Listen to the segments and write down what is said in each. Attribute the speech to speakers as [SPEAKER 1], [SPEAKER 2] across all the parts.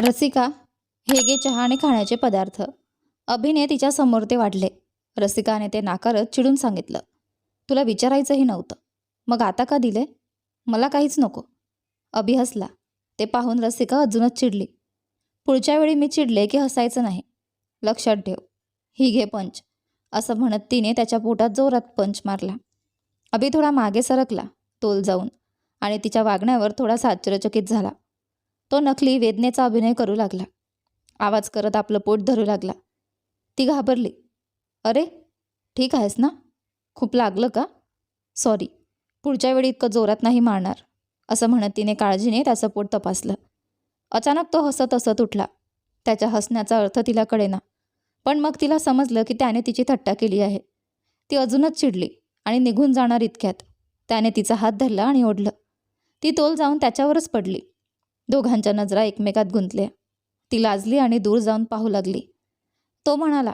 [SPEAKER 1] रसिका हे घे चहा आणि खाण्याचे पदार्थ. अभिने तिच्या समोर ते वाढले. रसिकाने ते नाकारत चिडून सांगितलं तुला विचारायचंही नव्हतं. मग आता का दिले? मला काहीच नको. अभि हसला. ते पाहून रसिका अजूनच चिडली. पुढच्या वेळी मी चिडले की हसायचं नाही. लक्षात ठेव. ही घे पंच. असं म्हणत तिने त्याच्या पोटात जोरात पंच मारला. अभि थोडा मागे सरकला तोल जाऊन आणि तिच्या वागण्यावर थोडासा आश्चर्यचकित झाला. तो नकली वेदनेचा अभिनय करू लागला. आवाज करत आपलं पोट धरू लागला. ती घाबरली. अरे ठीक आहेस ना? खूप लागलं का? सॉरी पुढच्या वेळी इतकं जोरात नाही मारणार असं म्हणत तिने काळजीने त्याचं पोट तपासलं. अचानक तो हसत हसत उठला. त्याच्या हसण्याचा अर्थ तिला कळेना. पण मग तिला समजलं की त्याने तिची थट्टा केली आहे. ती अजूनच चिडली आणि निघून जाणार इतक्यात. त्याने तिचा हात धरला आणि ओढलं. ती तोल जाऊन त्याच्यावरच पडली. दोघांच्या नजरा एकमेकात गुंतल्या. ती लाजली आणि दूर जाऊन पाहू लागली. तो म्हणाला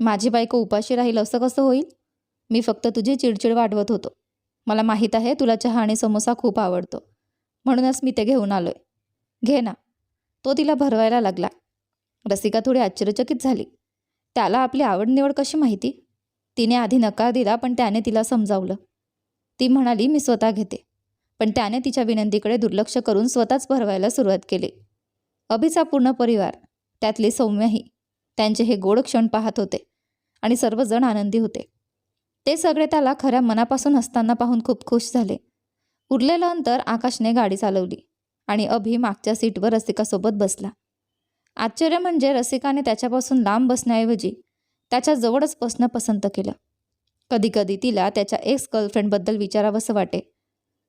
[SPEAKER 1] माझी बायको उपाशी राहील असं कसं होईल? मी फक्त तुझी चिडचिड वाढवत होतो. मला माहीत आहे तुला चहा आणि समोसा खूप आवडतो. म्हणूनच मी ते घेऊन आलोय. घे ना. तो तिला भरवायला लागला. रसिका थोडी आश्चर्यचकित झाली. त्याला आपली आवड निवड कशी माहिती? तिने आधी नकार दिला पण त्याने तिला समजावलं. ती म्हणाली मी स्वतः घेते. पण त्याने तिच्या विनंतीकडे दुर्लक्ष करून स्वतःच भरवायला सुरुवात केली. अभिचा पूर्ण परिवार त्यातली सौम्यही त्यांचे हे गोड क्षण पाहत होते आणि सर्वजण आनंदी होते. ते सगळे त्याला खऱ्या मनापासून हसताना पाहून खूप खुश झाले. उरलेलं अंतर आकाशने गाडी चालवली आणि अभि मागच्या सीटवर रसिकासोबत बसला. आश्चर्य म्हणजे रसिकाने त्याच्यापासून लांब बसण्याऐवजी त्याच्या जवळच बसणं पसंत केलं. कधीकधी तिला त्याच्या एक्स गर्लफ्रेंडबद्दल विचारावंसं वाटे.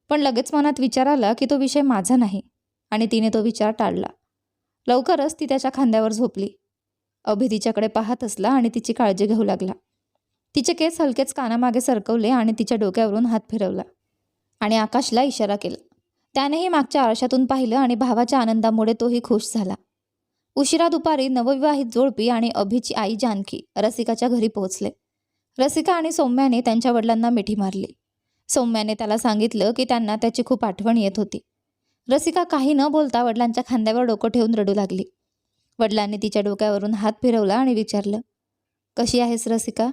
[SPEAKER 1] पण लगेच मनात विचार आला की तो विषय माझा नाही आणि तिने तो विचार टाळला. लवकरच ती त्याच्या खांद्यावर झोपली. अभि तिच्याकडे पाहत असला आणि तिची काळजी घेऊ लागला. तिचे केस हलकेच कानामागे सरकवले आणि तिच्या डोक्यावरून हात फिरवला आणि आकाशला इशारा केला. त्यानेही मागच्या आरशातून पाहिलं आणि भावाच्या आनंदामुळे तोही खुश झाला. उशिरा दुपारी नवविवाहित जोडपी आणि अभिची आई जानकी रसिकाच्या घरी पोहोचले. रसिका आणि सौम्याने त्यांच्या वडिलांना मिठी मारली. सौम्याने त्याला सांगितलं की त्यांना त्याची खूप आठवण येत होती. रसिका काही न बोलता वडिलांच्या खांद्यावर डोकं ठेवून रडू लागली. वडिलांनी तिच्या डोक्यावरून हात फिरवला आणि विचारलं कशी आहेस रसिका?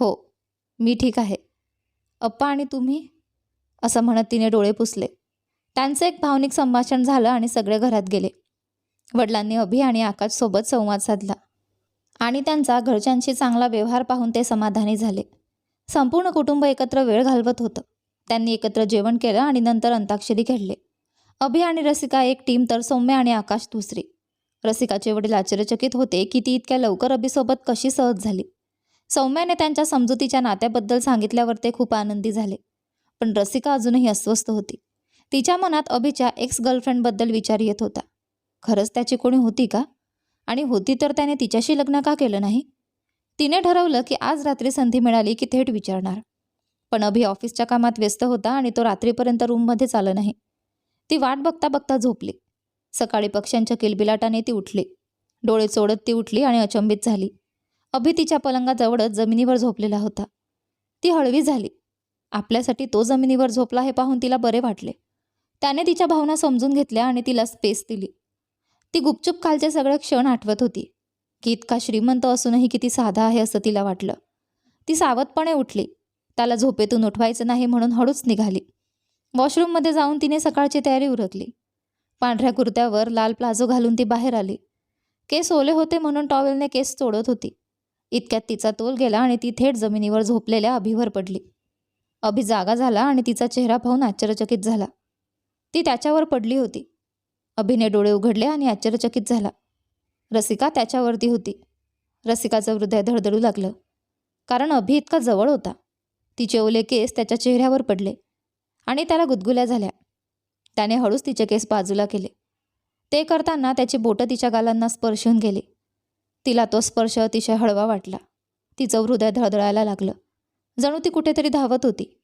[SPEAKER 1] हो मी ठीक आहे. अप्पा आणि तुम्ही? असं म्हणत तिने डोळे पुसले. त्यांचं एक भावनिक संभाषण झालं आणि सगळे घरात गेले. वडिलांनी अभि आणि आकाशसोबत संवाद साधला आणि त्यांचा घरच्यांशी चांगला व्यवहार पाहून ते समाधानी झाले. संपूर्ण कुटुंब एकत्र वेळ घालवत होतं. त्यांनी एकत्र जेवण केलं आणि नंतर अंताक्षरी खेळले अभि आणि रसिका एक टीम तर सौम्य आणि आकाश दुसरी. रसिकाचे वडील आश्चर्यचकित होते की ती इतक्या लवकर अभिसोबत कशी सहज झाली. सौम्याने त्यांच्या समजुतीच्या नात्याबद्दल सांगितल्यावर ते खूप आनंदी झाले. पण रसिका अजूनही अस्वस्थ होती. तिच्या मनात अभिच्या एक्स गर्लफ्रेंडबद्दल विचार येत होता. खरंच त्याची कोणी होती का? आणि होती तर त्याने तिच्याशी लग्न का केलं नाही? तिने ठरवलं की आज रात्री संधी मिळाली की थेट विचारणार. पण अभि ऑफिसच्या कामात व्यस्त होता आणि तो रात्रीपर्यंत रूममध्येच आलं नाही. ती वाट बघता बघता झोपली. सकाळी पक्ष्यांच्या किलबिलाटाने ती उठली. डोळे चोडत ती उठली आणि अचंबित झाली. अभि तिच्या पलंगाजवळच जमिनीवर झोपलेला होता. ती हळवी झाली. आपल्यासाठी तो जमिनीवर झोपला हे पाहून तिला बरे वाटले. त्याने तिच्या भावना समजून घेतल्या आणि तिला स्पेस दिली. ती गुपचूप कालचे सगळे क्षण आठवत होती. की इतका श्रीमंत असूनही किती साधा आहे असं तिला वाटलं. ती सावधपणे उठली. त्याला झोपेतून उठवायचं नाही म्हणून हळूच निघाली. वॉशरूममध्ये जाऊन तिने सकाळची तयारी उरकली. पांढऱ्या कुर्त्यावर लाल प्लाझो घालून ती बाहेर आली. केस ओले होते म्हणून टॉवेलने केस तोडत होती. इतक्यात तिचा तोल गेला आणि ती थेट जमिनीवर झोपलेल्या अभिवर पडली. अभि जागा झाला आणि तिचा चेहरा पाहून आश्चर्यचकित झाला. ती त्याच्यावर पडली होती. अभिने डोळे उघडले आणि आश्चर्यचकित झाला. रसिका त्याच्यावरती होती. रसिकाचं हृदय धडधडू लागलं. कारण अभि इतका जवळ होता. तिचे ओले केस त्याच्या चेहऱ्यावर पडले आणि त्याला गुदगुल्या झाल्या. त्याने हळूच तिचे केस बाजूला केले. ते करताना त्याची बोटं तिच्या गालांना स्पर्शून गेली. तिला तो स्पर्श अतिशय हळवा वाटला. तिचं हृदय धडधडायला लागलं. जणू ती कुठेतरी धावत होती.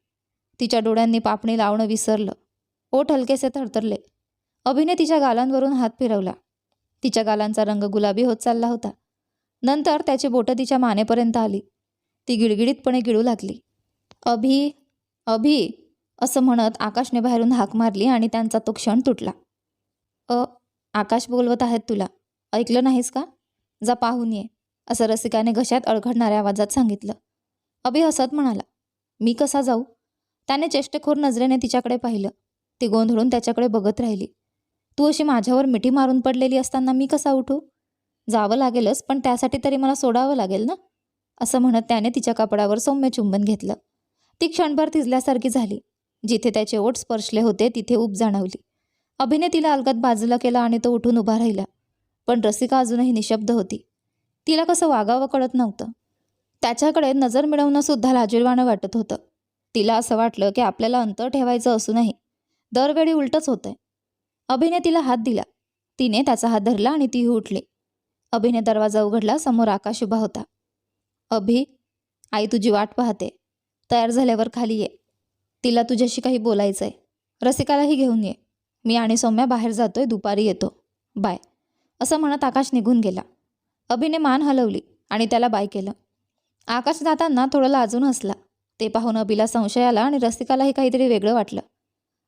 [SPEAKER 1] तिच्या डोळ्यांनी पापणी लावणं विसरलं. ओठ हलकेसे थरथरले. अभिने तिच्या गालांवरून हात फिरवला. तिच्या गालांचा रंग गुलाबी होत चालला होता. नंतर त्याची बोटं तिच्या मानेपर्यंत आली. ती गिळगिळीतपणे गिळू लागली. अभि अभि असं म्हणत आकाशने बाहेरून हाक मारली आणि त्यांचा तो क्षण तुटला. अ आकाश बोलवत आहेत तुला. ऐकलं नाहीस का? जा पाहून ये असं रसिकाने घशात अडखडणाऱ्या आवाजात सांगितलं. अभि हसत म्हणाला मी कसा जाऊ? त्याने चेष्टेखोर नजरेने तिच्याकडे पाहिलं. ती गोंधळून त्याच्याकडे बघत राहिली. तू अशी माझ्यावर मिठी मारून पडलेली असताना मी कसा उठू? जावं लागेलच पण त्यासाठी तरी मला सोडावं लागेल ना? असं म्हणत त्याने तिच्या कपड्यावर सौम्य चुंबन घेतलं. ती क्षणभर थिजल्यासारखी झाली. जिथे त्याचे ओठ स्पर्शले होते तिथे ऊब जाणवली. अभिने तिला अलगत बाजूला केला आणि तो उठून उभा राहिला. पण रसिका अजूनही निशब्द होती. तिला कसं वागावं कळत नव्हतं. त्याच्याकडे नजर मिळवणं सुद्धा लाजीरवाणं वाटत होतं. तिला असं वाटलं की आपल्याला अंतर ठेवायचं असूनही दरवेळी उलटच होतंय. अभिने तिला हात दिला. तिने त्याचा हात धरला आणि तीही उठली. अभिने दरवाजा उघडला समोर आकाश उभा होता. अभि आई तुझी वाट पाहते. तयार झाल्यावर खाली ये. तिला तुझ्याशी काही बोलायचं आहे रसिकालाही घेऊन ये. मी आणि सौम्या बाहेर जातोय दुपारी येतो. बाय. असं म्हणत आकाश निघून गेला. अभिने मान हलवली आणि त्याला बाय केलं. आकाश जाताना थोडं लाजून हसला. ते पाहून अभिला संशय आला आणि रसिकालाही काहीतरी वेगळं वाटलं.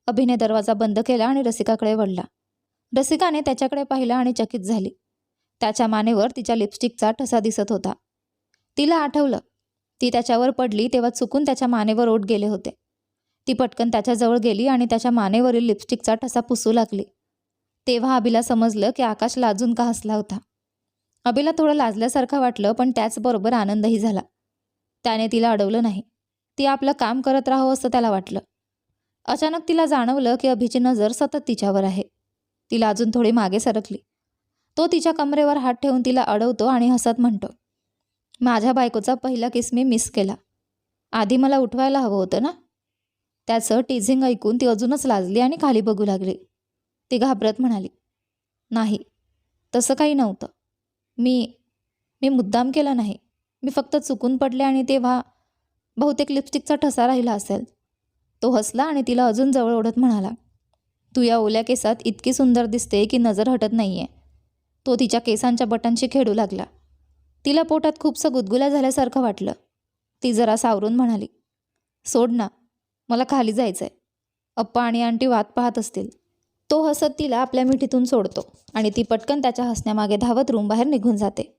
[SPEAKER 1] अभिने दरवाजा बंद केला आणि रसिकाकडे वळला. रसिकाने त्याच्याकडे पाहिलं आणि चकित झाली. त्याच्या मानेवर तिच्या लिपस्टिकचा ठसा दिसत होता. तिला आठवलं. ती त्याच्यावर पडली तेव्हा चुकून त्याच्या मानेवर ओट गेले होते. ती पटकन त्याच्याजवळ गेली आणि त्याच्या मानेवरील लिपस्टिकचा ठसा पुसू लागली. तेव्हा अभिला समजलं की आकाश लाजून का हसला होता. अभिला थोडं लाजल्यासारखं वाटलं पण त्याचबरोबर आनंदही झाला. त्याने तिला अडवलं नाही. ती आपलं काम करत राहावं असं त्याला वाटलं. अचानक तिला जाणवलं की अभिची नजर सतत तिच्यावर आहे. तिला अजून थोडी मागे सरकली. तो तिच्या कमरेवर हात ठेवून तिला अडवतो आणि हसत म्हणतो माझ्या बायकोचा पहिला किस मी मिस केला. आधी मला उठवायला हवं होतं ना? त्याचं टीझिंग ऐकून ती अजूनच लाजली आणि खाली बघू लागली. ती घाबरत म्हणाली नाही तसं काही नव्हतं. मी मी मुद्दाम केला नाही. मी फक्त चुकून पडले आणि तेव्हा बहुतेक लिपस्टिकचा ठसा राहिला असेल. तो हसला आणि तिला अजून जवळ ओढत म्हणाला तू या ओल्या केसात इतकी सुंदर दिसते की नजर हटत नाही आहे तो तिच्या केसांच्या बटनशी खेळू लागला. तिला पोटात खूपसं गुदगुल्या झाल्यासारखं वाटलं. ती जरा सावरून म्हणाली सोड ना मला खाली जायचं आहे अप्पा आणि आंटी वाद पाहत असतील. तो हसत तिला आपल्या मिठीतून सोडतो आणि ती पटकन त्याच्या हसण्यामागे धावत रूम बाहेर निघून जाते.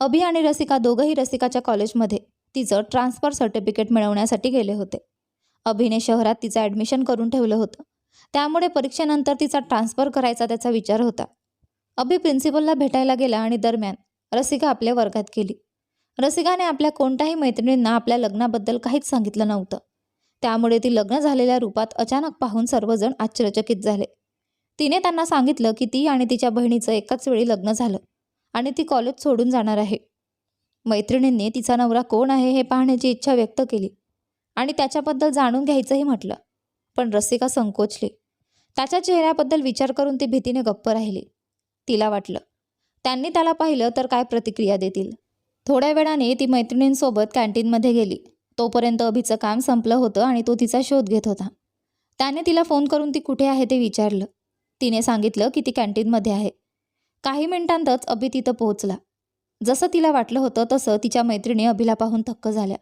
[SPEAKER 1] अभि आणि रसिका दोघंही रसिकाच्या कॉलेजमध्ये तिचं ट्रान्सफर सर्टिफिकेट मिळवण्यासाठी गेले होते. अभिने शहरात तिचं ॲडमिशन करून ठेवलं होतं. त्यामुळे परीक्षेनंतर तिचा ट्रान्सफर करायचा त्याचा विचार होता. अभि प्रिन्सिपलला भेटायला गेला आणि दरम्यान रसिका आपल्या वर्गात गेली. रसिकाने आपल्या कोणत्याही मैत्रिणींना आपल्या लग्नाबद्दल काहीच सांगितलं नव्हतं. त्यामुळे ती लग्न झालेल्या रूपात अचानक पाहून सर्वजण आश्चर्यचकित झाले. तिने त्यांना सांगितलं की ती आणि तिच्या बहिणीचं एकाच वेळी लग्न झालं आणि ती कॉलेज सोडून जाणार आहे. मैत्रिणींनी तिचा नवरा कोण आहे हे पाहण्याची इच्छा व्यक्त केली. आणि त्याच्याबद्दल जाणून घ्यायचंही म्हटलं. पण रसिका संकोचली. त्याच्या चेहऱ्याबद्दल विचार करून ती भीतीने गप्प राहिली. तिला वाटलं त्यांनी त्याला पाहिलं तर काय प्रतिक्रिया देतील. थोड्या वेळाने ती मैत्रिणींसोबत कॅन्टीनमध्ये गेली. तोपर्यंत अभिचं काम संपलं होतं आणि तो तिचा शोध घेत होता. त्याने तिला फोन करून ती कुठे आहे ते विचारलं. तिने सांगितलं की ती कॅन्टीनमध्ये आहे. काही मिनिटांतच अभि तिथं पोहोचला. जसं तिला वाटलं होतं तसं तिच्या मैत्रिणी अभिला पाहून थक्क झाल्या.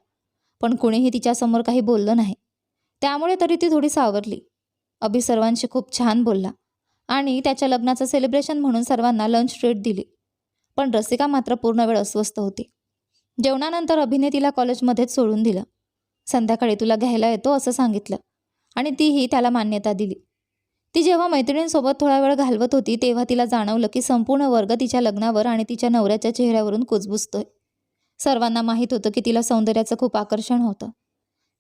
[SPEAKER 1] पण कुणीही तिच्यासमोर काही बोललं नाही. त्यामुळे तरी ती थोडी सावरली. अभि सर्वांशी खूप छान बोलला आणि त्याच्या लग्नाचं सेलिब्रेशन म्हणून सर्वांना लंच ट्रीट दिली. पण रसिका मात्र पूर्ण वेळ अस्वस्थ होती. जेवणानंतर अभिने तिला कॉलेजमध्येच सोडून दिलं. संध्याकाळी तुला घ्यायला येतो असं सांगितलं आणि तीही त्याला मान्यता दिली. ती जेव्हा मैत्रिणींसोबत थोडा वेळ घालवत होती तेव्हा तिला जाणवलं की संपूर्ण वर्ग तिच्या लग्नावर आणि तिच्या नवऱ्याच्या चेहऱ्यावरून कुजबुजतोय. सर्वांना माहीत होतं की तिला सौंदर्याचं खूप आकर्षण होतं.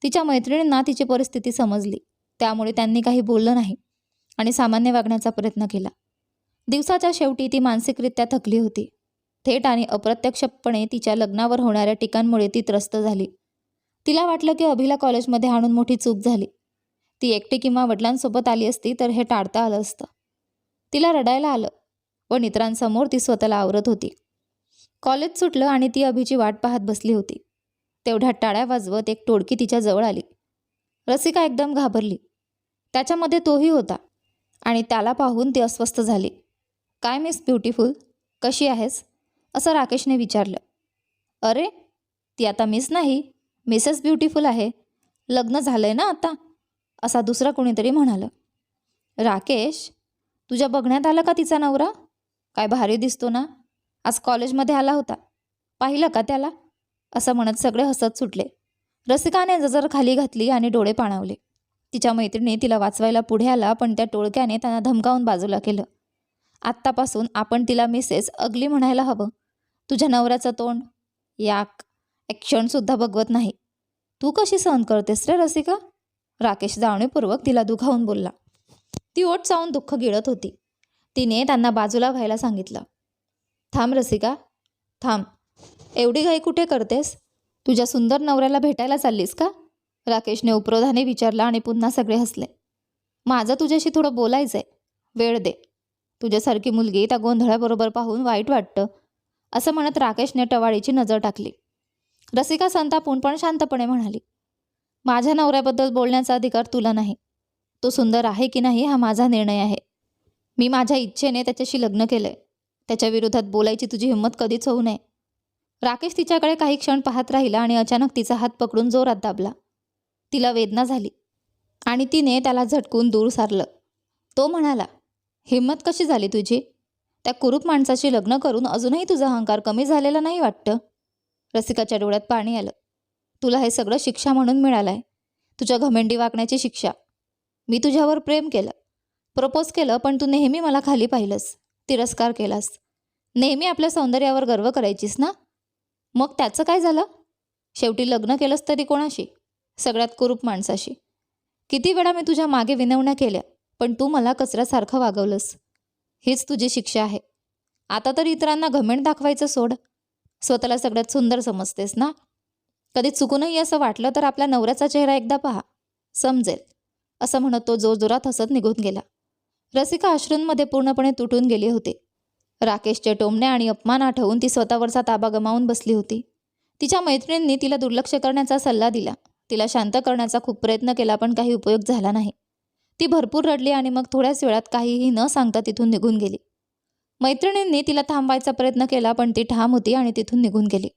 [SPEAKER 1] तिच्या मैत्रिणींना तिची परिस्थिती समजली. त्यामुळे त्यांनी काही बोललं नाही आणि सामान्य वागण्याचा प्रयत्न केला. दिवसाच्या शेवटी ती मानसिकरित्या थकली होती. थेट आणि अप्रत्यक्षपणे तिच्या लग्नावर होणाऱ्या टीकांमुळे ती त्रस्त झाली. तिला वाटलं की अभिला कॉलेजमध्ये आणून मोठी चूक झाली. ती एकटी किंवा वडिलांसोबत आली असती तर हे टाळता आलं असतं. तिला रडायला आलं व इतरांसमोर ती स्वतःला आवरत होती. कॉलेज सुटलं आणि ती अभिची वाट पाहत बसली होती. तेवढ्यात टाळ्या वाजवत एक टोळकी तिच्या जवळ आली. रसिका एकदम घाबरली. त्याच्यामध्ये तोही होता आणि त्याला पाहून ती अस्वस्थ झाली. काय मिस ब्युटिफुल कशी आहेस? असं राकेशने विचारलं. अरे ती आता मिस नाही. मिसेस ब्युटिफुल आहे. लग्न झालंय ना आता असा दुसरा कोणीतरी म्हणालं. राकेश तुझ्या बघण्यात आला का तिचा नवरा? काय भारी दिसतो ना? आज कॉलेजमध्ये आला होता. पाहिलं का त्याला? असं म्हणत सगळे हसत सुटले. रसिकाने जजर खाली घातली आणि डोळे पाणावले. तिच्या मैत्रिणी तिला वाचवायला पुढे आला पण त्या टोळक्याने त्यांना धमकावून बाजूला केलं. आत्तापासून आपण तिला मिसेस अगली म्हणायला हवं. तुझ्या नवऱ्याचं तोंड? याक. एक क्षणसुद्धा बघवत नाही. तू कशी सहन करतेस रे रसिका? राकेश जाणीवपूर्वक तिला दुखावून बोलला. ती ओट चावून दुःख गिळत होती. तिने त्यांना बाजूला व्हायला सांगितलं. थांब रसिका थांब. एवढी घाई कुठे करतेस? तुझ्या सुंदर नवऱ्याला भेटायला चाललीस का? राकेशने उपरोधाने विचारला आणि पुन्हा सगळे हसले. माझं तुझ्याशी थोडं बोलायचं आहे वेळ दे. तुझ्यासारखी मुलगी त्या गोंधळाबरोबर पाहून वाईट वाटतं असं म्हणत राकेशने टवाळीची नजर टाकली. रसिका संतापून पण शांतपणे म्हणाली माझ्या नवऱ्याबद्दल बोलण्याचा अधिकार तुला नाही. तो सुंदर आहे की नाही हा माझा निर्णय आहे. मी माझ्या इच्छेने त्याच्याशी लग्न केलंय. त्याच्या विरोधात बोलायची तुझी हिंमत कधीच होऊ नये. राकेश तिच्याकडे काही क्षण पाहत राहिला आणि अचानक तिचा हात पकडून जोरात दाबला. तिला वेदना झाली आणि तिने त्याला झटकून दूर सारलं. तो म्हणाला हिंमत कशी झाली तुझी? त्या कुरूप माणसाशी लग्न करून अजूनही तुझा अहंकार कमी झालेला नाही वाटतं? रसिकाच्या डोळ्यात पाणी आलं. तुला हे सगळं शिक्षा म्हणून मिळालंय. तुझ्या घमेंडी वागण्याची शिक्षा. मी तुझ्यावर प्रेम केलं. प्रपोज केलं पण तू नेहमी मला खाली पाहिलंस. तिरस्कार केलास. नेहमी आपल्या सौंदर्यावर गर्व करायचीस ना? मग त्याचं काय झालं? शेवटी लग्न केलंस तरी कोणाशी? सगळ्यात कुरूप माणसाशी. किती वेळा मी तुझ्या मागे विनवण्या केल्या पण तू मला कचऱ्यासारखं वागवलंस. हीच तुझी शिक्षा आहे. आता तर इतरांना घमेंट दाखवायचं सोड. स्वतःला सगळ्यात सुंदर समजतेस ना? कधी चुकूनही असं वाटलं तर आपल्या नवऱ्याचा चेहरा एकदा पहा. समजेल. असं म्हणत तो जोरजोरात हसत निघून गेला. रसिका अश्रूंमध्ये पूर्णपणे तुटून गेली होती. राकेशचे टोमणे आणि अपमान आठवून ती स्वतःवरचा ताबा गमावून बसली होती. तिच्या मैत्रिणींनी तिला दुर्लक्ष करण्याचा सल्ला दिला. तिला शांत करण्याचा खूप प्रयत्न केला पण काही उपयोग झाला नाही. ती भरपूर रडली आणि मग थोड्याच वेळात काहीही न सांगता तिथून निघून गेली. मैत्रिणींनी तिला थांबवायचा प्रयत्न केला पण ती ठाम होती आणि तिथून निघून गेली.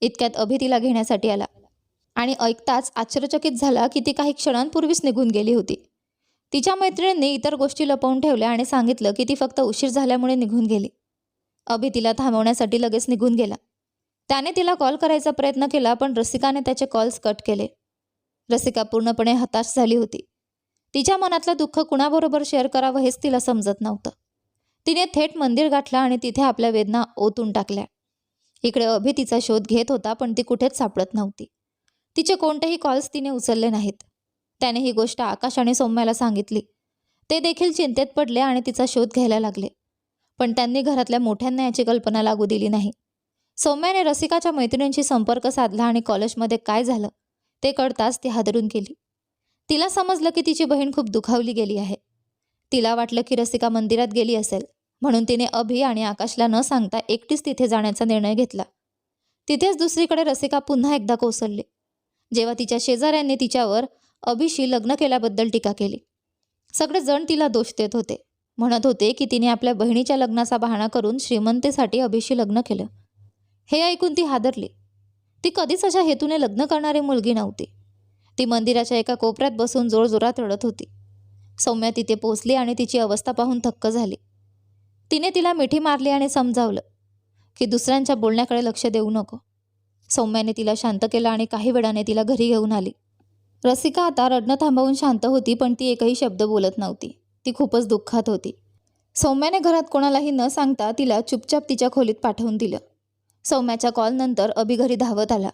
[SPEAKER 1] इतक्यात अभि तिला घेण्यासाठी आला. आणि ऐकताच आश्चर्यचकित झाला की ती काही क्षणांपूर्वीच निघून गेली होती. तिच्या मैत्रिणींनी इतर गोष्टी लपवून ठेवल्या आणि सांगितलं की ती फक्त उशीर झाल्यामुळे निघून गेली. अभि तिला थांबवण्यासाठी लगेच निघून गेला. त्याने तिला कॉल करायचा प्रयत्न केला पण रसिकाने त्याचे कॉल्स कट केले. रसिका पूर्णपणे हताश झाली होती. तिच्या मनातलं दुःख कुणाबरोबर शेअर करावं हेच तिला समजत नव्हतं. तिने थेट मंदिर गाठलं आणि तिथे आपल्या वेदना ओतून टाकल्या. इकडे अभि तिचा शोध घेत होता पण ती कुठेच सापडत नव्हती. तिचे कोणतेही कॉल्स तिने उचलले नाहीत. त्याने ही गोष्ट आकाश आणि सौम्याला सांगितली. ते देखील चिंतेत पडले आणि तिचा शोध घ्यायला लागले. पण त्यांनी घरातल्या मोठ्यांना याची कल्पना लागू दिली नाही. सौम्याने रसिकाच्या मैत्रिणींशी संपर्क साधला आणि कॉलेजमध्ये काय झालं ते कळताच ती हादरून गेली. तिला समजलं की तिची बहीण खूप दुखावली गेली आहे. तिला वाटलं की रसिका मंदिरात गेली असेल म्हणून तिने अभि आणि आकाशला न सांगता एकटीच तिथे जाण्याचा निर्णय घेतला. तिथेच दुसरीकडे रसिका पुन्हा एकदा कोसळली. जेव्हा तिच्या शेजाऱ्यांनी तिच्यावर अभिशी लग्न केल्याबद्दल टीका केली. सगळे जण तिला दोष देत होते. म्हणत होते की तिने आपल्या बहिणीच्या लग्नाचा बहाणा करून श्रीमंतेसाठी अभिशी लग्न केलं. हे ऐकून ती हादरली. ती कधीच अशा हेतूने लग्न करणारी मुलगी नव्हती. ती मंदिराच्या एका कोपऱ्यात बसून जोरजोरात रडत होती. सौम्या तिथे पोचली आणि तिची अवस्था पाहून थक्क झाली. तिने तिला मिठी मारली आणि समजावलं की दुसऱ्यांच्या बोलण्याकडे लक्ष देऊ नको. सौम्याने तिला शांत केलं आणि काही वेळाने तिला घरी घेऊन आली. रसिका आता रडणं थांबवून शांत होती पण ती एकही शब्द बोलत नव्हती. ती खूपच दुःखात होती. सौम्याने घरात कोणालाही न सांगता तिला चुपचाप तिच्या खोलीत पाठवून दिलं. सौम्याच्या कॉलनंतर अभि घरी धावत आला.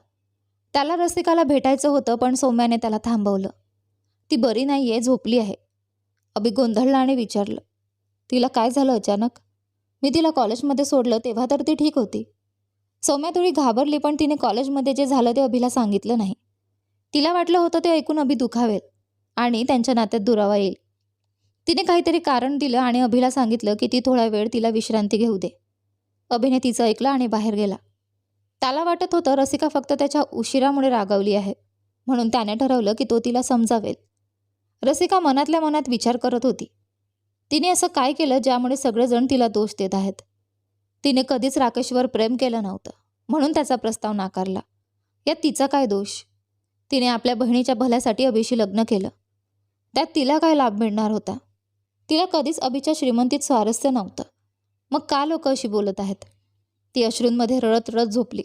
[SPEAKER 1] त्याला रसिकाला भेटायचं होतं पण सौम्याने त्याला थांबवलं. ती बरी नाही आहे झोपली आहे. अभि गोंधळला आणि विचारलं तिला काय झालं अचानक? मी तिला कॉलेजमध्ये सोडलं तेव्हा तर ती ठीक होती. सौम्या थोडी घाबरली पण तिने कॉलेजमध्ये जे झालं ते अभिला सांगितलं नाही. तिला वाटलं होतं ते ऐकून अभि दुखावेल आणि त्यांच्या नात्यात दुरावा येईल. तिने काहीतरी कारण दिलं आणि अभिला सांगितलं की ती थोडा वेळ तिला विश्रांती घेऊ दे. अभिने तिचं ऐकलं आणि बाहेर गेला. त्याला वाटत होतं रसिका फक्त त्याच्या उशिरामुळे रागावली आहे. म्हणून त्याने ठरवलं की तो तिला समजावेल. रसिका मनातल्या मनात विचार करत होती. तिने असं काय केलं ज्यामुळे सगळेजण तिला दोष देत आहेत? तिने कधीच राकेशवर प्रेम केलं नव्हतं. म्हणून त्याचा प्रस्ताव नाकारला. यात तिचा काय दोष? तिने आपल्या बहिणीच्या भल्यासाठी अभिशी लग्न केलं. त्यात तिला काय लाभ मिळणार होता? तिला कधीच अभिच्या श्रीमंतीत स्वारस्य नव्हतं. मग का लोक अशी बोलत आहेत? ती अश्रूंमध्ये रडत रडत झोपली.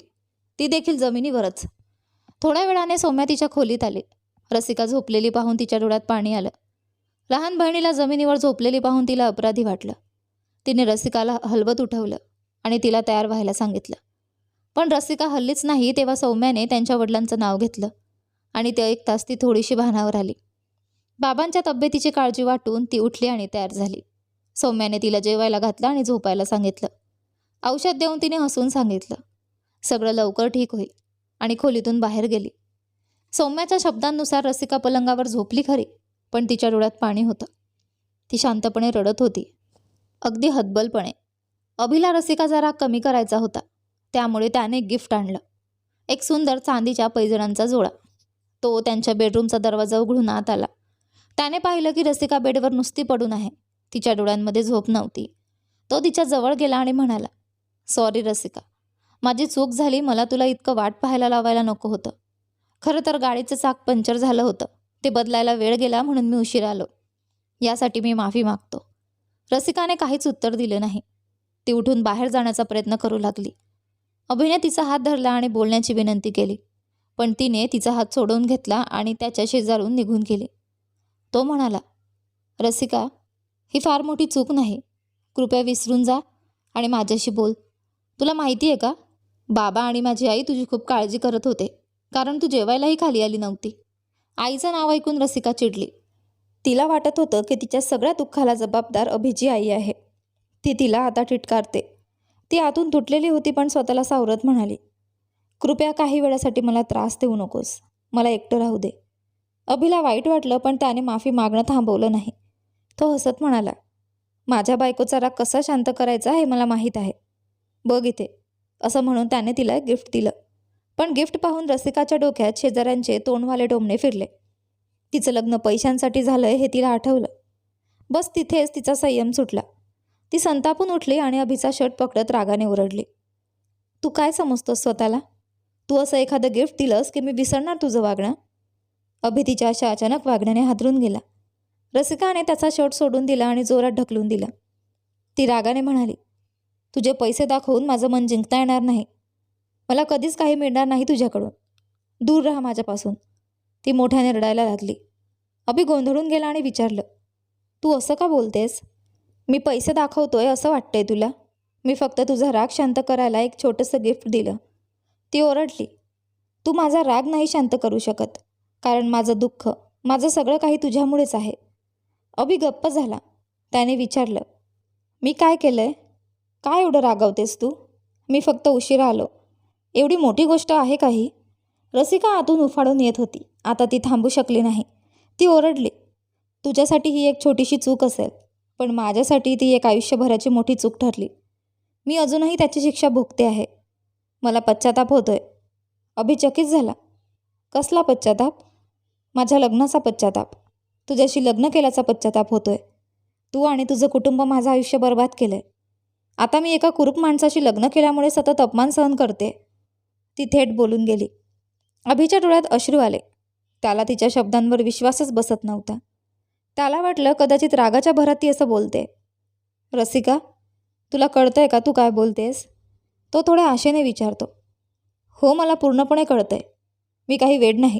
[SPEAKER 1] ती देखील जमिनीवरच. थोड्या वेळाने सौम्या तिच्या खोलीत आली. रसिका झोपलेली पाहून तिच्या डोळ्यात पाणी आलं. लहान बहिणीला जमिनीवर झोपलेली पाहून तिला अपराधी वाटलं. तिने रसिकाला हलवत उठवलं आणि तिला तयार व्हायला सांगितलं. पण रसिका हल्लीच नाही तेव्हा सौम्याने त्यांच्या वडिलांचं नाव घेतलं. आणि ते एक तास ती थोडीशी भानावर आली. बाबांच्या तब्येतीची काळजी वाटून ती उठली आणि तयार झाली. सौम्याने तिला जेवायला घातलं आणि झोपायला सांगितलं. औषध देऊन तिने हसून सांगितलं. सगळं लवकर ठीक होईल आणि खोलीतून बाहेर गेली. सौम्याच्या शब्दांनुसार रसिका पलंगावर झोपली खरी पण तिच्या डोळ्यात पाणी होतं. ती शांतपणे रडत होती. अगदी हतबलपणे. अभिला रसिका जरा कमी करायचा होता. त्यामुळे त्याने एक गिफ्ट आणलं. एक सुंदर चांदीच्या पैजणांचा जोडा. तो त्यांच्या बेडरूमचा दरवाजा उघडून आत आला. त्याने पाहिलं की रसिका बेडवर नुसती पडून आहे. तिच्या डोळ्यांमध्ये झोप नव्हती. तो तिच्या जवळ गेला आणि म्हणाला सॉरी रसिका. माझी चूक झाली मला तुला इतकं वाट पाहायला लावायला नको होतं. खरं तर गाडीचं चाक पंक्चर झालं होतं. ते बदलायला वेळ गेला म्हणून मी उशीर आलो. यासाठी मी माफी मागतो. रसिकाने काहीच उत्तर दिलं नाही. ती उठून बाहेर जाण्याचा प्रयत्न करू लागली. अभिने तिचा हात धरला आणि बोलण्याची विनंती केली. पण तिने तिचा हात सोडवून घेतला आणि त्याच्या शेजारून निघून गेली. तो म्हणाला रसिका ही फार मोठी चूक नाही. कृपया विसरून जा आणि माझ्याशी बोल. तुला माहिती आहे का बाबा आणि माझी आई तुझी खूप काळजी करत होते कारण तू जेवायलाही खाली आली नव्हती. आईचं नाव ऐकून रसिका चिडली. तिला वाटत होतं की तिच्या सगळ्या दुःखाला जबाबदार अभिजी आई आहे. ती तिला आता ठिटकारते ती आतून तुटलेली होती पण स्वतःला सावरत म्हणाली कृपया काही वेळासाठी मला त्रास देऊ नकोस. मला एकटं राहू दे. अभिला वाईट वाटलं पण त्याने माफी मागणं थांबवलं नाही. तो हसत म्हणाला माझ्या बायकोचा राग कसा शांत करायचा हे मला माहीत आहे. बघ इथे. असं म्हणून त्याने तिला एक गिफ्ट दिलं. पण गिफ्ट पाहून रसिकाच्या डोक्यात शेजाऱ्यांचे तोंडवाले डोमणे फिरले. तिचं लग्न पैशांसाठी झालंय हे तिला आठवलं. बस तिथेच तिचा संयम सुटला. ती संतापून उठली आणि अभिचा शर्ट पकडत रागाने ओरडली. तू काय समजतोस स्वतःला? तू असं एखादं गिफ्ट दिलंस की मी विसरणार तुझं वागणं? अभि तिच्या अशा अचानक वागण्याने हादरून गेला. रसिकाने त्याचा शर्ट सोडून दिला आणि जोरात ढकलून दिला. ती रागाने म्हणाली तुझे पैसे दाखवून माझं मन जिंकता येणार नाही. मला कधीच काही मिळणार नाही तुझ्याकडून. दूर राहा माझ्यापासून. ती मोठ्याने रडायला लागली. अभि गोंधळून गेला आणि विचारलं तू असं का बोलतेस? मी पैसे दाखवतोय असं वाटतंय तुला. मी फक्त तुझा राग शांत करायला एक छोटंसं गिफ्ट दिलं. ती ओरडली. तू माझा राग नाही शांत करू शकत. कारण माझं दुःख माझं सगळं काही तुझ्यामुळेच आहे. अभि गप्प झाला. त्याने विचारलं मी काय केलं आहे काय एवढं रागावतेस तू? मी फक्त उशिरा आलो. एवढी मोठी गोष्ट आहे काही रसिका आतून उफाळून येत होती. आता ती थांबू शकली नाही. ती ओरडली तुझ्यासाठी ही एक छोटीशी चूक असेल पण माझ्यासाठी ती एक आयुष्यभराची मोठी चूक ठरली. मी अजूनही त्याची शिक्षा भोगते आहे. मला पश्चाताप होतोय. अभिचकित झाला. कसला पश्चाताप? माझ्या लग्नाचा पश्चाताप. तुझ्याशी लग्न केल्याचा पश्चाताप होतोय. तू आणि तुझं कुटुंब माझं आयुष्य बर्बाद केलं आहे आता मी एका कुरूप माणसाशी लग्न केल्यामुळे सतत अपमान सहन करते. ती थेट बोलून गेली. अभिच्या डोळ्यात अश्रू आले. त्याला तिच्या शब्दांवर विश्वासच बसत नव्हता. त्याला वाटलं कदाचित रागाच्या भरात ती असं बोलते. रसिका तुला कळतंय का तू काय बोलतेस? तो थोड्या आशेने विचारतो हो मला पूर्णपणे कळतंय. मी काही वेड नाही.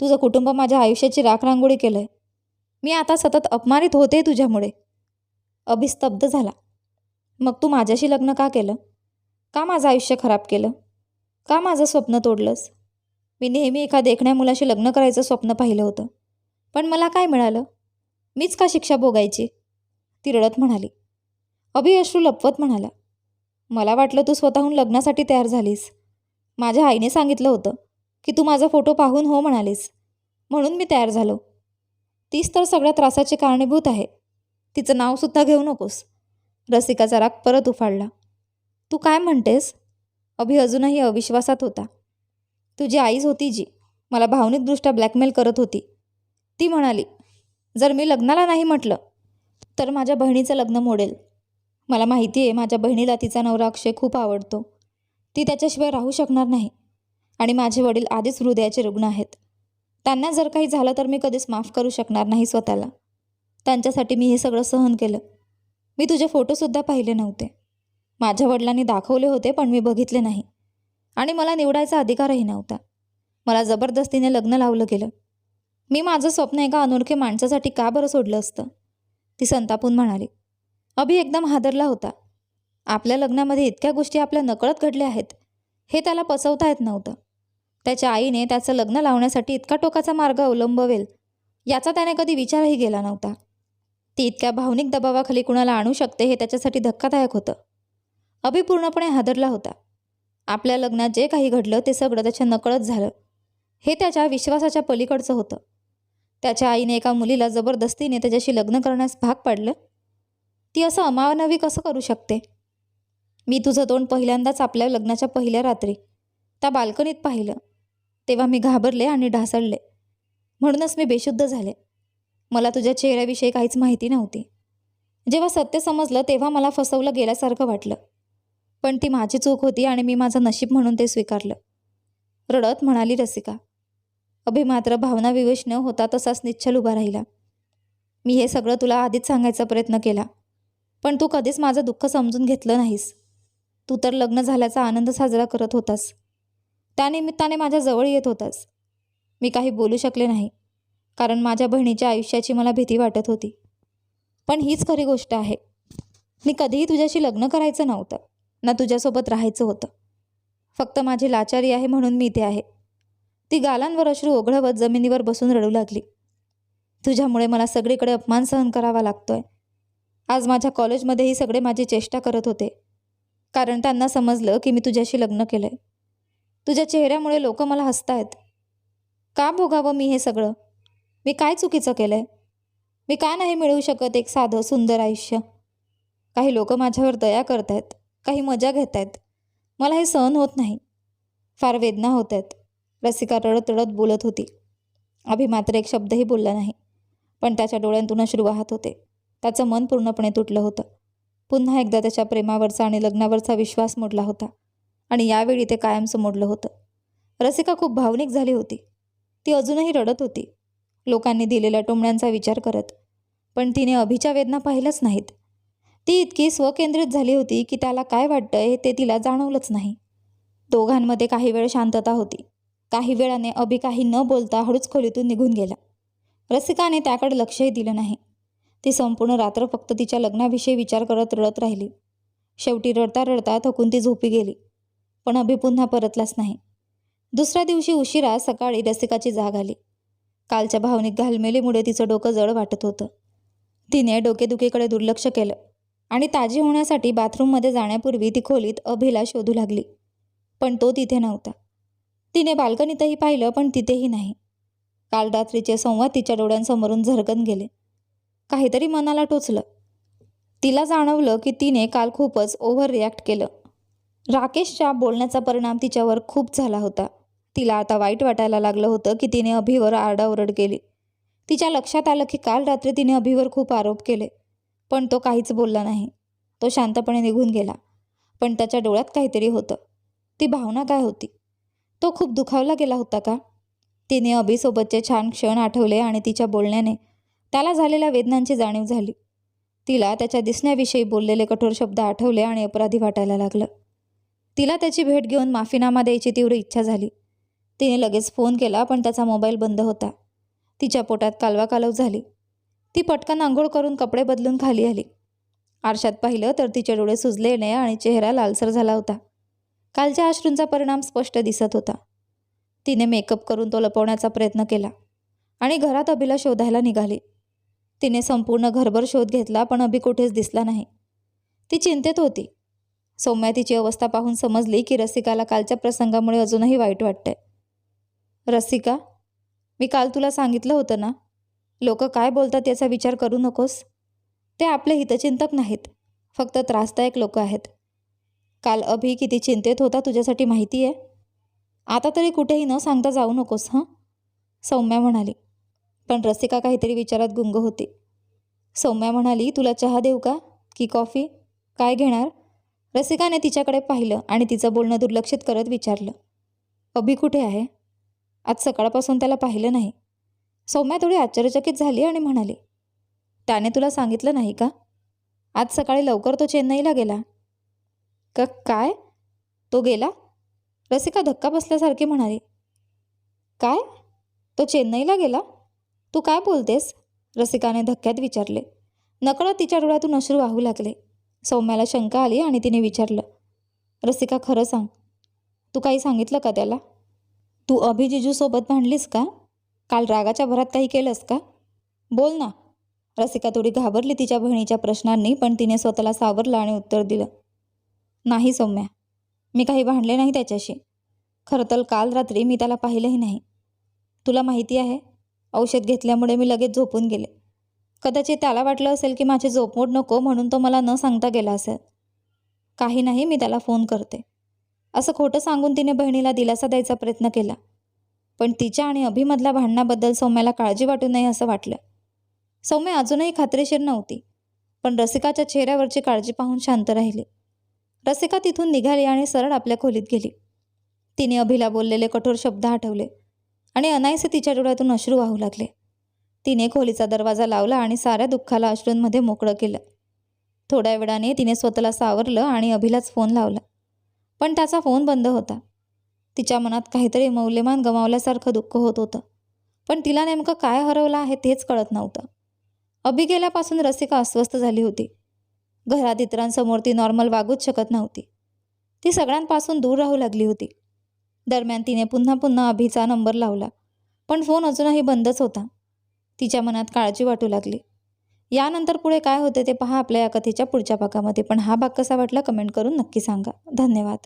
[SPEAKER 1] तुझं कुटुंब माझ्या आयुष्याची राखरांगोळी केलं आहे मी आता सतत अपमानित होते तुझ्यामुळे. अभिस्तब्ध झाला. मग तू माझ्याशी लग्न का केलं? का माझं आयुष्य खराब केलं? का माझं स्वप्न तोडलंस? मी नेहमी एका देखण्या मुलाशी लग्न करायचं स्वप्न पाहिलं होतं. पण मला काय मिळालं? मीच का शिक्षा भोगायची? ती रडत म्हणाली. अभिअश्रू लपवत म्हणाला. मला वाटलं तू स्वतःहून लग्नासाठी तयार झालीस. माझ्या आईने सांगितलं होतं की तू माझा फोटो पाहून हो म्हणालीस. म्हणून मी तयार झालो. तीच तर सगळ्या त्रासाची कारणीभूत आहे. तिचं नावसुद्धा घेऊ नकोस. रसिकाचा राग परत उफाळला. तू काय म्हणतेस? अभि अजूनही अविश्वासात होता. तुझी आईच होती जी. मला भावनिकदृष्ट्या ब्लॅकमेल करत होती. ती म्हणाली जर मी लग्नाला नाही म्हटलं तर माझ्या बहिणीचं लग्न मोडेल. मला माहिती आहे माझ्या बहिणीला तिचा नवरा अक्षय खूप आवडतो. ती त्याच्याशिवाय राहू शकणार नाही. आणि माझे वडील आधीच हृदयाचे रुग्ण आहेत. त्यांना जर काही झालं तर मी कधीच माफ करू शकणार नाही स्वतःला. त्यांच्यासाठी मी हे सगळं सहन केलं. मी तुझे फोटोसुद्धा पाहिले नव्हते. माझ्या वडिलांनी दाखवले होते पण मी बघितले नाही. आणि मला निवडायचा अधिकारही नव्हता. मला जबरदस्तीने लग्न लावलं गेलं. मी माझं स्वप्न एका अनोळखी माणसासाठी का बरं सोडलं असतं? ती संतापून म्हणाली. अभि एकदम हादरला होता. आपल्या लग्नामध्ये इतक्या गोष्टी आपल्या नकळत घडल्या आहेत. हे त्याला पचवता येत नव्हतं. त्याच्या आईने त्याचं लग्न लावण्यासाठी इतका टोकाचा मार्ग अवलंबवेल याचा त्याने कधी विचारही केला नव्हता. ती इतक्या भावनिक दबावाखाली कुणाला आणू शकते हे त्याच्यासाठी धक्कादायक होतं. अभि पूर्णपणे हादरला होता. आपल्या लग्नात जे काही घडलं ते सगळं त्याच्या नकळत झालं. हे त्याच्या विश्वासाच्या पलीकडचं होतं. त्याच्या आईने एका मुलीला जबरदस्तीने त्याच्याशी लग्न करण्यास भाग पाडलं. ती असं अमानवी कसं करू शकते? मी तुझं तोंड पहिल्यांदाच आपल्या लग्नाच्या पहिल्या रात्री त्या बाल्कनीत पाहिलं. तेव्हा मी घाबरले आणि ढासळले. म्हणूनच मी बेशुद्ध झाले. मला तुझ्या चेहऱ्याविषयी काहीच माहिती नव्हती. जेव्हा सत्य समजलं तेव्हा मला फसवलं गेल्यासारखं वाटलं. पण ती माझी चूक होती आणि मी माझं नशीब म्हणून ते स्वीकारलं. रडत म्हणाली रसिका अभि मात्र भावनाविवेश न होता तसाच निश्चल उभा राहिला. मी हे सगळं तुला आधीच सांगायचा प्रयत्न केला. पण तू कधीच माझं दुःख समजून घेतलं नाहीस. तू तर लग्न झाल्याचा आनंद साजरा करत होतास. त्यानिमित्ताने माझ्या जवळ येत होतास. मी काही बोलू शकले नाही कारण माझ्या बहिणीच्या आयुष्याची मला भीती वाटत होती. पण हीच खरी गोष्ट आहे. मी कधीही तुझ्याशी लग्न करायचं नव्हतं ना तुझ्यासोबत राहायचं होतं. फक्त माझी लाचारी आहे म्हणून मी इथे आहे. ती गालांवर अश्रू ओघळवत जमिनीवर बसून रडू लागली. तुझ्यामुळे मला सगळीकडे अपमान सहन करावा लागतोय. आज माझ्या कॉलेजमध्येही सगळे माझी चेष्टा करत होते. कारण त्यांना समजलं की मी तुझ्याशी लग्न केलं आहे तुझ्या चेहऱ्यामुळे लोक मला हसतायत. का भोगावं मी हे सगळं? मी काय चुकीचं केलं आहे मी का नाही मिळवू शकत एक साधं सुंदर आयुष्य? काही लोक माझ्यावर दया करतायत काही मजा घेत आहेत मला हे सहन होत नाही. फार वेदना होत आहेत रसिका रडत रडत बोलत होती. अभि मात्र एक शब्दही बोलला नाही. पण त्याच्या डोळ्यांतून अश्रू वाहत होते. त्याचं मन पूर्णपणे तुटलं होतं. पुन्हा एकदा त्याच्या प्रेमावरचा आणि लग्नावरचा विश्वास मोडला होता. आणि यावेळी ते कायमचं मोडलं होतं. रसिका खूप भावनिक झाली होती. ती अजूनही रडत होती. लोकांनी दिलेल्या टोमण्यांचा विचार करत. पण तिने अभिच्या वेदना पाहिल्याच नाहीत. ती इतकी स्वकेंद्रित झाली होती की त्याला काय वाटतंय ते तिला जाणवलंच नाही. दोघांमध्ये काही वेळ शांतता होती. काही वेळाने अभि काही न बोलता हळूच खोलीतून निघून गेला. रसिकाने त्याकडे लक्षही दिलं नाही. ती संपूर्ण रात्र फक्त तिच्या लग्नाविषयी विचार करत रडत राहिली. शेवटी रडता रडता थकून ती झोपी गेली. पण अभि पुन्हा परतलाच नाही. दुसऱ्या दिवशी उशिरा सकाळी रसिकाची जाग आली. कालच्या भावनिक घालमेलीमुळे तिचं डोकं जड वाटत होतं. तिने डोकेदुखीकडे दुर्लक्ष केलं आणि ताजी होण्यासाठी बाथरूममध्ये जाण्यापूर्वी ती खोलीत अभिला शोधू लागली. पण तो तिथे नव्हता. तिने बाल्कनीतही पाहिलं पण तिथेही नाही. काल रात्रीचे संवाद तिच्या डोळ्यांसमोरून झरकन गेले. काहीतरी मनाला टोचलं. तिला जाणवलं की तिने काल खूपच ओव्हर रिॲक्ट केलं. राकेशच्या बोलण्याचा परिणाम तिच्यावर खूप झाला होता. तिला आता वाईट वाटायला लागलं होतं की तिने अभिवर आरडाओरड केली. तिच्या लक्षात आलं की काल रात्री तिने अभिवर खूप आरोप केले. पण तो काहीच बोलला नाही. तो शांतपणे निघून गेला. पण त्याच्या डोळ्यात काहीतरी होतं. ती भावना काय होती? तो खूप दुखावला गेला होता का? तिने अभिसोबतचे छान क्षण आठवले आणि तिच्या बोलण्याने त्याला झालेल्या वेदनांची जाणीव झाली. तिला त्याच्या दिसण्याविषयी बोललेले कठोर शब्द आठवले आणि अपराधी वाटायला लागलं. तिला त्याची भेट घेऊन माफीनामा द्यायची तीव्र इच्छा झाली. तिने लगेच फोन केला पण त्याचा मोबाईल बंद होता. तिच्या पोटात कालवा कालव झाली. ती पटकन आंघोळ करून कपडे बदलून खाली आली. आरशात पाहिलं तर तिचे डोळे सुजलेले आणि चेहरा लालसर झाला होता. कालच्या अश्रूंचा परिणाम स्पष्ट दिसत होता. तिने मेकअप करून तो लपवण्याचा प्रयत्न केला आणि घरात अभिला शोधायला निघाली. तिने संपूर्ण घरभर शोध घेतला पण अभि कुठेच दिसला नाही. ती चिंतेत होती. सौम्या तिची अवस्था पाहून समजली की रसिकाला कालच्या प्रसंगामुळे अजूनही वाईट वाटतंय. रसिका मी काल तुला सांगितलं होतं ना? लोक काय बोलतात याचा विचार करू नकोस? ते आपले हितचिंतक नाहीत. फक्त त्रासदायक लोक आहेत. काल अभि किती चिंतेत होता तुझ्यासाठी माहिती आहे आता तरी कुठेही न सांगता जाऊ नकोस हां? सौम्या म्हणाली. पण रसिका काहीतरी विचारात गुंग होती. सौम्या म्हणाली तुला चहा देऊ का? की कॉफी? काय घेणार? रसिकाने तिच्याकडे पाहिलं आणि तिचं बोलणं दुर्लक्षित करत विचारलं अभि कुठे आहे? आज सकाळपासून त्याला पाहिलं नाही. सौम्या थोडी आश्चर्यचकित झाली आणि म्हणाली त्याने तुला सांगितलं नाही का? आज सकाळी लवकर तो चेन्नईला गेला. का काय? तो गेला? रसिका धक्का बसल्यासारखी म्हणाली काय? तो चेन्नईला गेला? तू काय बोलतेस? रसिकाने धक्क्यात विचारले. नकळत तिच्या डोळ्यातून अश्रू वाहू लागले. सौम्याला शंका आली आणि तिने विचारलं रसिका खरं सांग. तू काही सांगितलं का त्याला? तू अभिजिजूसोबत भांडलीस का? काल रागाच्या भरात काही केलंस का? बोल ना. रसिका थोडी घाबरली तिच्या बहिणीच्या प्रश्नांनी पण तिने स्वतःला सावरलं आणि उत्तर दिलं नाही सौम्या मी काही भांडले नाही त्याच्याशी. खरं तर काल रात्री मी त्याला पाहिलंही नाही. तुला माहिती आहे औषध घेतल्यामुळे मी लगेच झोपून गेले. कदाचित त्याला वाटलं असेल की माझी झोपमोड नको म्हणून तो मला न सांगता गेला असेल. काही नाही मी त्याला फोन करते. असं खोटं सांगून तिने बहिणीला दिलासा द्यायचा प्रयत्न केला. पण तिच्या आणि अभिमधल्या भांडणाबद्दल सौम्याला काळजी वाटू नये असं वाटलं. सौम्य अजूनही खात्रीशीर नव्हती पण रसिकाच्या चेहऱ्यावरची काळजी पाहून शांत राहिली. रसिका तिथून निघाली आणि सरळ आपल्या खोलीत गेली. तिने अभिला बोललेले कठोर शब्द आठवले. आणि अनायसे तिच्या डोळ्यातून अश्रू वाहू लागले. तिने खोलीचा दरवाजा लावला आणि साऱ्या दुःखाला अश्रूंमध्ये मोकळं केलं. थोड्या वेळाने तिने स्वतःला सावरलं आणि अभिलाच फोन लावला. पण त्याचा फोन बंद होता. तिच्या मनात काहीतरी मौल्यमान गमावल्यासारखं दुःख होत होतं. पण तिला नेमकं काय हरवलं आहे तेच कळत नव्हतं. अभि गेल्यापासून रसिका अस्वस्थ झाली होती. घरात इतरांसमोर ती नॉर्मल वागूच शकत नव्हती. ती सगळ्यांपासून दूर राहू लागली होती. दरम्यान तिने पुन्हा पुन्हा अभिचा नंबर लावला. पण फोन अजूनही बंदच होता. तिच्या मनात काळजी वाटू लागली. यानंतर पुढे काय होते ते पहा आपल्या या कथेच्या पुढच्या भागामध्ये. पण हा भाग कसा वाटला कमेंट करून नक्की सांगा. धन्यवाद.